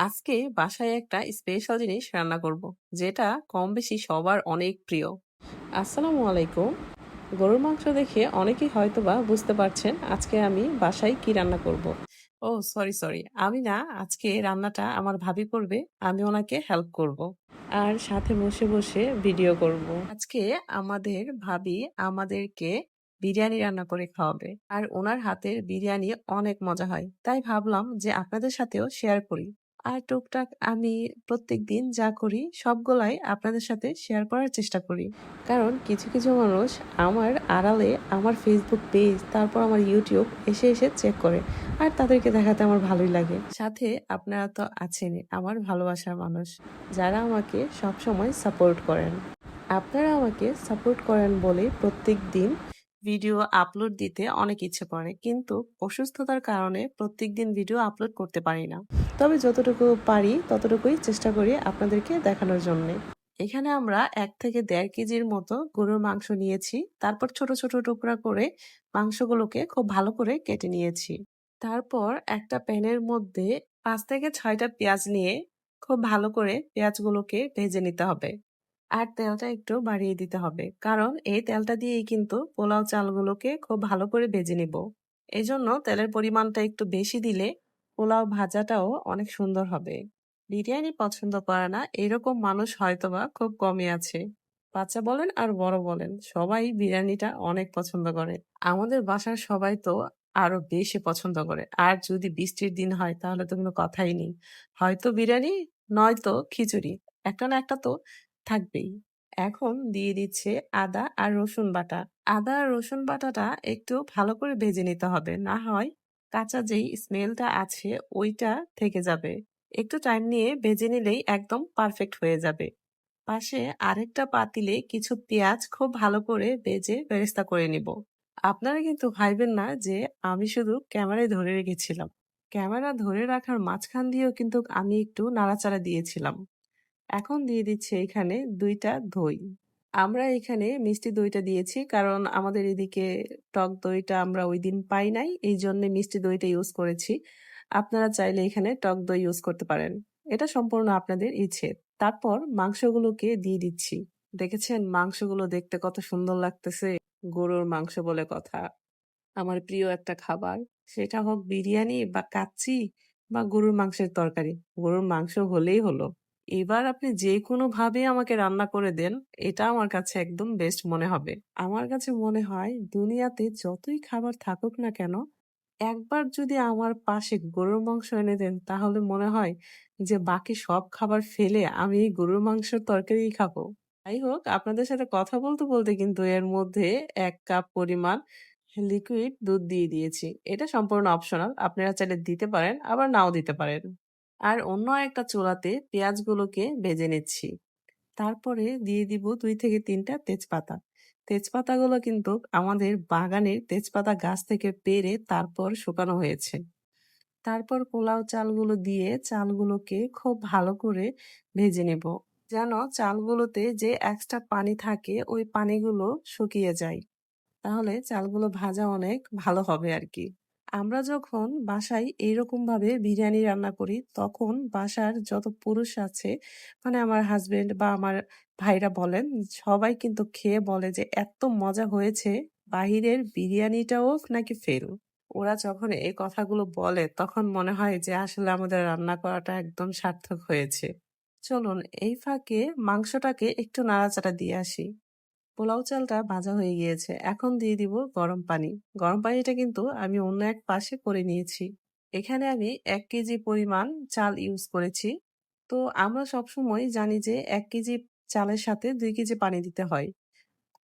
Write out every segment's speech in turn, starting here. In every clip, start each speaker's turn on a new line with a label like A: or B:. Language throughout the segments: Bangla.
A: আজকে বাসায় একটা স্পেশাল জিনিস রান্না করব, যেটা কম বেশি সবার অনেক প্রিয়। আসসালামু আলাইকুম। গরুর মাংস দেখে অনেকেই হয়তোবা বুঝতে পারছেন আজকে আমি বাসায় কি রান্না করব। ও সরি সরি আমি না আজকে রান্নাটা আমার ভাবি করবে আমি ওনাকে হেল্প করব। আর সাথে বসে বসে ভিডিও করব। আজকে আমাদের ভাবি আমাদেরকে বিরিয়ানি রান্না করে খাওয়াবে আর ওনার হাতের বিরিয়ানি অনেক মজা হয় তাই ভাবলাম যে আপনাদের সাথেও শেয়ার করি আর টুকটাক আমি প্রত্যেক দিন যা করি, সবগুলাই আপনাদের সাথে শেয়ার করার চেষ্টা করি। কারণ কিছু কিছু মানুষ আমার আড়ালে আমার ফেসবুক পেজ তারপর আমার ইউটিউব এসে এসে চেক করে। আর তাদেরকে দেখাতে আমার ভালোই লাগে। সাথে আপনারা তো আছেনই আমার ভালোবাসার মানুষ। যারা আমাকে সবসময় সাপোর্ট করেন। আপনারা আমাকে সাপোর্ট করেন বলে প্রত্যেক দিন ভিডিও আপলোড দিতে অনেক ইচ্ছে করে। কিন্তু অসুস্থতার কারণে প্রত্যেক দিন ভিডিও আপলোড করতে পারি না। তবে যতটুকু পারি, ততটুকুই চেষ্টা করি আপনাদেরকে দেখানোর জন্যে। এখানে আমরা এক থেকে দেড় কেজির মতো গরুর মাংস নিয়েছি। তারপর ছোট ছোট টুকরা করে মাংসগুলোকে খুব ভালো করে কেটে নিয়েছি। তারপর একটা প্যানের মধ্যে পাঁচ থেকে ছয়টা পেঁয়াজ নিয়ে খুব ভালো করে পেঁয়াজগুলোকে ভেজে নিতে হবে। আর তেলটা একটু বাড়িয়ে দিতে হবে। কারণ এই তেলটা দিয়েই কিন্তু পোলাও চালগুলোকে খুব ভালো করে ভেজে নিব। এই জন্য তেলের পরিমাণটা একটু বেশি দিলে পোলাও ভাজাটাও অনেক সুন্দর হবে। বিরিয়ানি পছন্দ করে না, এরকম মানুষ হয়তোবা খুব কমই আছে। বাচ্চা বলেন আর বড় বলেন, সবাই বিরিয়ানিটা অনেক পছন্দ করে। আমাদের বাসার সবাই তো আরও বেশি পছন্দ করে। আর যদি বৃষ্টির দিন হয় তাহলে তো কোনো কথাই নেই। হয়তো বিরিয়ানি, নয়তো খিচুড়ি, একটা না একটা তো থাকবেই। এখন দিয়ে দিচ্ছে আদা আর রসুন বাটা। আদা আর রসুন বাটাটা একটু ভালো করে ভেজে নিতে হবে, না হয় কাঁচা যেই স্মেলটা আছে, ওইটা থেকে যাবে। একটু টাইম নিয়ে ভেজে নিলেই একদম পারফেক্ট হয়ে যাবে। পাশে আরেকটা পাতিলে কিছু পেঁয়াজ খুব ভালো করে ভেজে বেরেস্তা করে নিব। আপনারা কিন্তু ভাইবেন না যে আমি শুধু ক্যামেরায় ধরে রেখেছিলাম। ক্যামেরা ধরে রাখার মাঝখান দিয়েও কিন্তু আমি একটু নাড়াচাড়া দিয়েছিলাম। এখন দিয়ে দিচ্ছি এখানে দুইটা দই। আমরা এখানে মিষ্টি দইটা দিয়েছি। কারণ আমাদের এদিকে টক দইটা আমরা ওই দিন পাই নাই। এই জন্য মিষ্টি দইটা ইউজ করেছি। আপনারা চাইলে এখানে টক দই ইউজ করতে পারেন। এটা সম্পূর্ণ আপনাদের ইচ্ছে। তারপর মাংসগুলোকে দিয়ে দিচ্ছি। দেখেছেন? মাংসগুলো দেখতে কত সুন্দর লাগতেছে। গরুর মাংস বলে কথা। আমার প্রিয় একটা খাবার। সেটা হোক বিরিয়ানি বা কাচ্চি বা গরুর মাংসের তরকারি। গরুর মাংস হলেই হলো। এবার আপনি যে কোনো ভাবে আমাকে রান্না করে দেন, এটা আমার কাছে একদম বেস্ট মনে হবে। আমার কাছে মনে হয় দুনিয়াতে যতই খাবার থাকুক না কেন, একবার যদি আমার পাশে গরুর মাংস এনে দেন, তাহলে মনে হয় যে বাকি সব খাবার ফেলে আমি এই গরুর মাংসের তরকারি খাব। যাই হোক, আপনাদের সাথে কথা বলতে বলতে কিন্তু এর মধ্যে এক কাপ পরিমাণ লিকুইড দুধ দিয়ে দিয়েছি। এটা সম্পূর্ণ অপশনাল আপনারা চাইলে দিতে পারেন, আবার নাও দিতে পারেন। আর অন্য একটা চুলাতে পেঁয়াজগুলোকে ভেজে নিচ্ছি। তারপরে দিয়ে দিব দুই থেকে তিনটা তেজপাতা। তেজপাতাগুলো কিন্তু আমাদের বাগানের তেজপাতা গাছ থেকে পেরে তারপর শুকানো হয়েছে। তারপর পোলাও চালগুলো দিয়ে চালগুলোকে খুব ভালো করে ভেজে নেব, যেন চালগুলোতে যে এক্সট্রা পানি থাকে, ওই পানিগুলো শুকিয়ে যায়। তাহলে চালগুলো ভাজা অনেক ভালো হবে আর কি। আমরা যখন বাসায় এইরকম ভাবে বিরিয়ানি রান্না করি, তখন বাসার যত পুরুষ আছে মানে আমার হাজবেন্ড বা আমার ভাইরা বলেন, সবাই কিন্তু খেয়ে বলে যে এত মজা হয়েছে, বাহিরের বিরিয়ানিটাও নাকি ফেল ওরা যখন এই কথাগুলো বলে, তখন মনে হয় যে আসলে আমাদের রান্না করাটা একদম সার্থক হয়েছে। চলুন এই ফাঁকে মাংসটাকে একটু নাড়াচাড়া দিয়ে আসি। পোলাও চালটা ভাজা হয়ে গিয়েছে। এখন দিয়ে দিব গরম পানি। গরম পানিটা কিন্তু আমি অন্য এক পাশে করে নিয়েছি। এখানে আমি এক কেজি পরিমাণ চাল ইউজ করেছি। তো আমরা সবসময় জানি যে এক কেজি চালের সাথে দুই কেজি পানি দিতে হয়।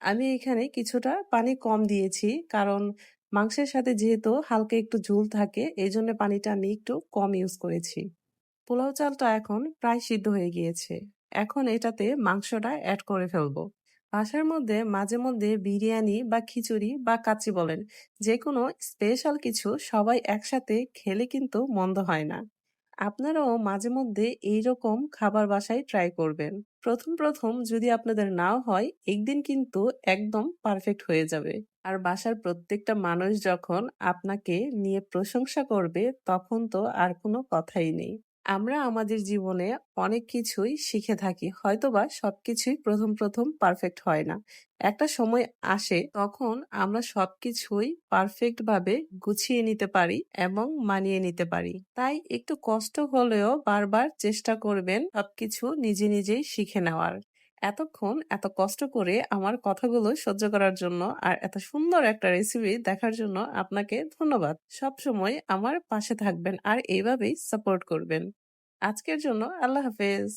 A: আমি এখানে কিছুটা পানি কম দিয়েছি কারণ মাংসের সাথে যেহেতু হালকা একটু ঝুল থাকে এই জন্য পানিটা আমি একটু কম ইউজ করেছি। পোলাও চালটা এখন প্রায় সিদ্ধ হয়ে গিয়েছে। এখন এটাতে মাংসটা অ্যাড করে ফেলব। বাসার মধ্যে মাঝে মধ্যে বিরিয়ানি বা খিচুড়ি বা কাচ্চি বলেন যে কোনো স্পেশাল কিছু সবাই একসাথে খেলে কিন্তু মন্দ হয় না। আপনারাও মাঝে মধ্যে এইরকম খাবার বাসায় ট্রাই করবেন। প্রথম প্রথম যদি আপনাদের নাও হয়, একদিন কিন্তু একদম পারফেক্ট হয়ে যাবে। আর বাসার প্রত্যেকটা মানুষ যখন আপনাকে নিয়ে প্রশংসা করবে, তখন তো আর কোনো কথাই নেই। আমরা আমাদের জীবনে অনেক কিছুই শিখে থাকি। হয়তোবা সবকিছুই ১ম, ১ম পারফেক্ট হয় না। একটা সময় আসে তখন আমরা সবকিছুই পারফেক্ট ভাবে গুছিয়ে নিতে পারি এবং মানিয়ে নিতে পারি। তাই একটু কষ্ট হলেও বারবার চেষ্টা করবেন সবকিছু নিজে নিজেই শিখে নেওয়ার। এতক্ষণ এত কষ্ট করে আমার কথাগুলো সহ্য করার জন্য আর এত সুন্দর একটা রেসিপি দেখার জন্য আপনাকে ধন্যবাদ। সব সময় আমার পাশে থাকবেন আর এইভাবেই সাপোর্ট করবেন। আজকের জন্য আল্লাহ হাফেজ।